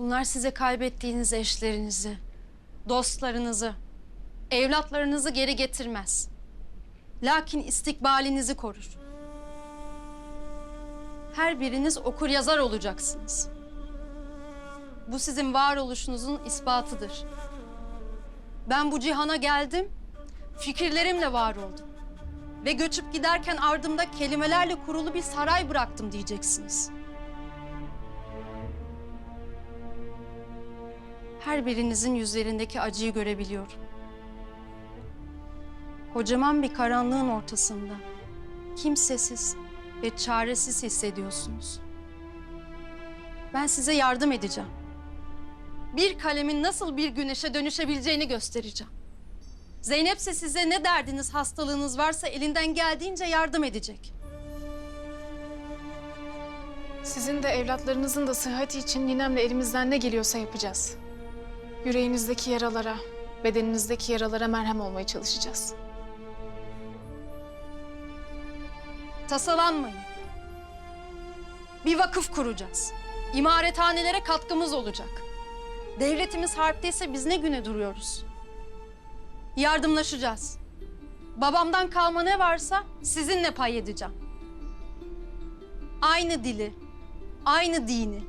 Bunlar size kaybettiğiniz eşlerinizi, dostlarınızı, evlatlarınızı geri getirmez. Lakin istikbalinizi korur. Her biriniz okur yazar olacaksınız. Bu sizin varoluşunuzun ispatıdır. Ben bu cihana geldim, fikirlerimle var oldum. Ve göçüp giderken ardımda kelimelerle kurulu bir saray bıraktım diyeceksiniz. Her birinizin yüzlerindeki acıyı görebiliyorum. Kocaman bir karanlığın ortasında kimsesiz ve çaresiz hissediyorsunuz. Ben size yardım edeceğim. Bir kalemin nasıl bir güneşe dönüşebileceğini göstereceğim. Zeynep ise size ne derdiniz, hastalığınız varsa elinden geldiğince yardım edecek. Sizin de evlatlarınızın da sıhhati için ninemle elimizden ne geliyorsa yapacağız. Yüreğinizdeki yaralara, bedeninizdeki yaralara merhem olmaya çalışacağız. Tasalanmayın. Bir vakıf kuracağız. İmarethanelere katkımız olacak. Devletimiz harpteyse biz ne güne duruyoruz? Yardımlaşacağız. Babamdan kalma ne varsa sizinle pay edeceğim. Aynı dili, aynı dini,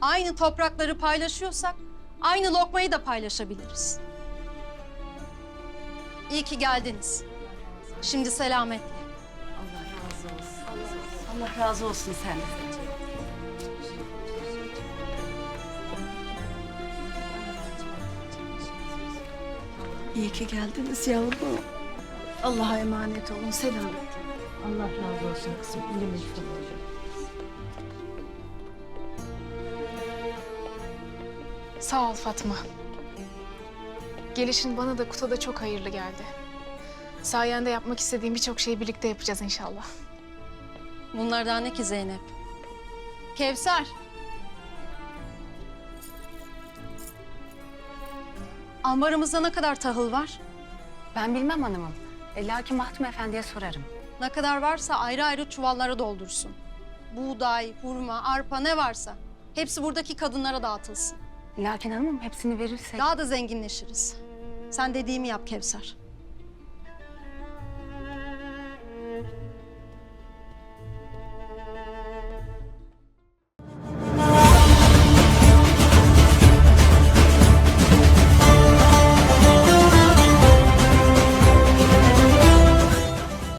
aynı toprakları paylaşıyorsak aynı lokmayı da paylaşabiliriz. İyi ki geldiniz. Şimdi selametle. Allah razı olsun. Allah razı olsun senden. İyi ki geldiniz yavrum. Allah'a emanet olun. Selametle. Allah razı olsun kızım. Elimizde olacak. Sağ ol Fatma. Gelişin bana da Kut'a da çok hayırlı geldi. Sayende yapmak istediğim birçok şeyi birlikte yapacağız inşallah. Bunlardan ne ki Zeynep? Kevser. Ambarımızda ne kadar tahıl var? Ben bilmem hanımım. E, lakin Mahdum Efendi'ye sorarım. Ne kadar varsa ayrı ayrı çuvallara doldursun. Buğday, hurma, arpa ne varsa. Hepsi buradaki kadınlara dağıtılsın. Lakin hanımım hepsini verirsek... Daha da zenginleşiriz. Sen dediğimi yap Kevser.